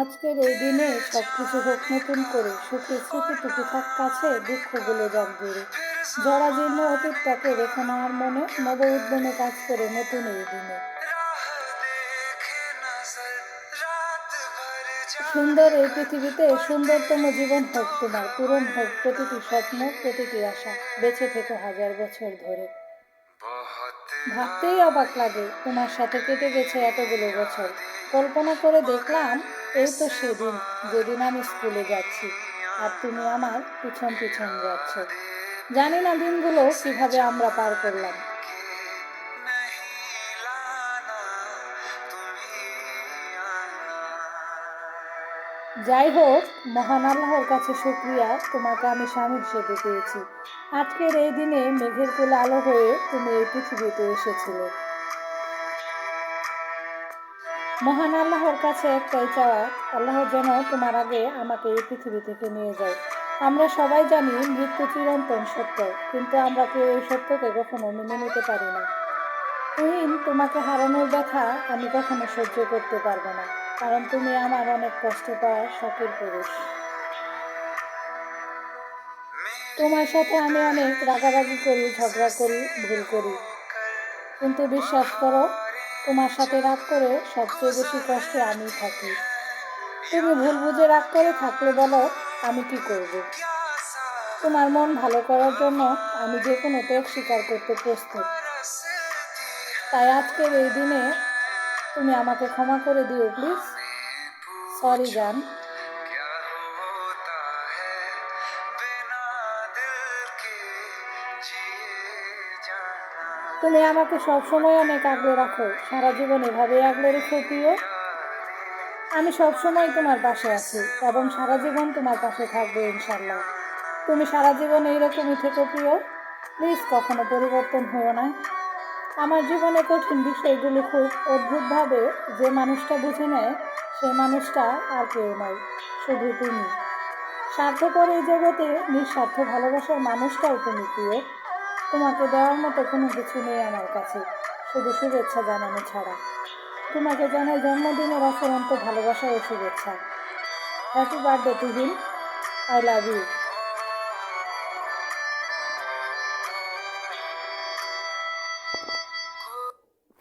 আজকের এই দিনে সব কিছু হোক নতুন করে, সুখের স্মৃতিটুকু থাক কাছে দুঃখগুলো যাক দূরে। জরা জীর্ণ অতীতটাকে রেখে নেওয়ার মনে, নব উদ্যমে কাজ করে নতুন এই দিনে। সুন্দর এই পৃথিবীতে সুন্দরতম জীবন হোক তোমার, পূরণ হোক প্রতিটি স্বপ্ন, প্রতিটি আশা, বেঁচে থেকে হাজার বছর ধরে। ভাবতেই অবাক লাগে, তোমার সাথে কেটে গেছে এতগুলো বছর। কল্পনা করে দেখলাম, এই তো সেদিন, যেদিন আমি স্কুলে যাচ্ছি, আর তুমি আমার পিছন পিছন যাচ্ছ। জানি না দিনগুলো কীভাবে আমরা পার করলাম। যাই হোক মহান আল্লাহর কাছে শুক্রিয়া, তোমাকে আমি স্বামী হিসেবে পেয়েছি। আজকের এই দিনে মেঘের কোলে আলো হয়ে তুমি এই পৃথিবীতে এসেছিলে। মহান আল্লাহর কাছে একটাই চাওয়া, আল্লাহ যেন তোমার আগে আমাকে এই পৃথিবী থেকে নিয়ে যায়। আমরা সবাই জানি মৃত্যু চিরন্তন সত্য, কিন্তু আমরা কেউ এই সত্যকে কখনো মেনে নিতে পারি না। তুহিন, তোমাকে হারানোর ব্যথা আমি কখনো সহ্য করতে পারব না। কারণ তুমি আমার অনেক কষ্ট পাওয়া শখের পুরুষ। তোমার সাথে আমি অনেক রাগারাগি করি, ঝগড়া করি, ভুল করি। কিন্তু বিশ্বাস করো, তোমার সাথে রাগ করে সবচেয়ে বেশি কষ্টে আমি থাকি। তুমি ভুল বুঝে রাগ করে থাকলে বলো, আমি কি করব? তোমার মন ভালো করার জন্য আমি যে কোনো ত্যাগ স্বীকার করতে প্রস্তুত। তাই আজকের এই দিনে তুমি আমাকে ক্ষমা করে দিও, প্লিজ। সরি জান তুমি আমাকে সবসময় অনেক আগলে রাখো। সারা জীবন এভাবে আগলে রেখো, প্রিয়। আমি সবসময় তোমার পাশে আছি এবং সারা জীবন তোমার পাশে থাকব ইনশাল্লাহ তুমি সারা জীবন এইরকমই থেকো, প্রিয়। প্লিজ, কখনো পরিবর্তন হয়েও না। আমার জীবনে কঠিন বিষয়গুলো খুব অদ্ভুতভাবে যে মানুষটা বুঝে নেয়, সে মানুষটা আর কেউ নয়, শুধু তুমি। স্বার্থপর এই জগতে নিঃস্বার্থ ভালোবাসার মানুষটাও তুমি প্রিয়। তোমাকে দেওয়ার মতো কোনো কিছু নেই আমার কাছে, শুধু শুভেচ্ছা জানানো ছাড়া। তোমাকে জানাই জন্মদিনের অফুরন্ত ভালোবাসা ও শুভেচ্ছা। Happy birthday Tuhin I love you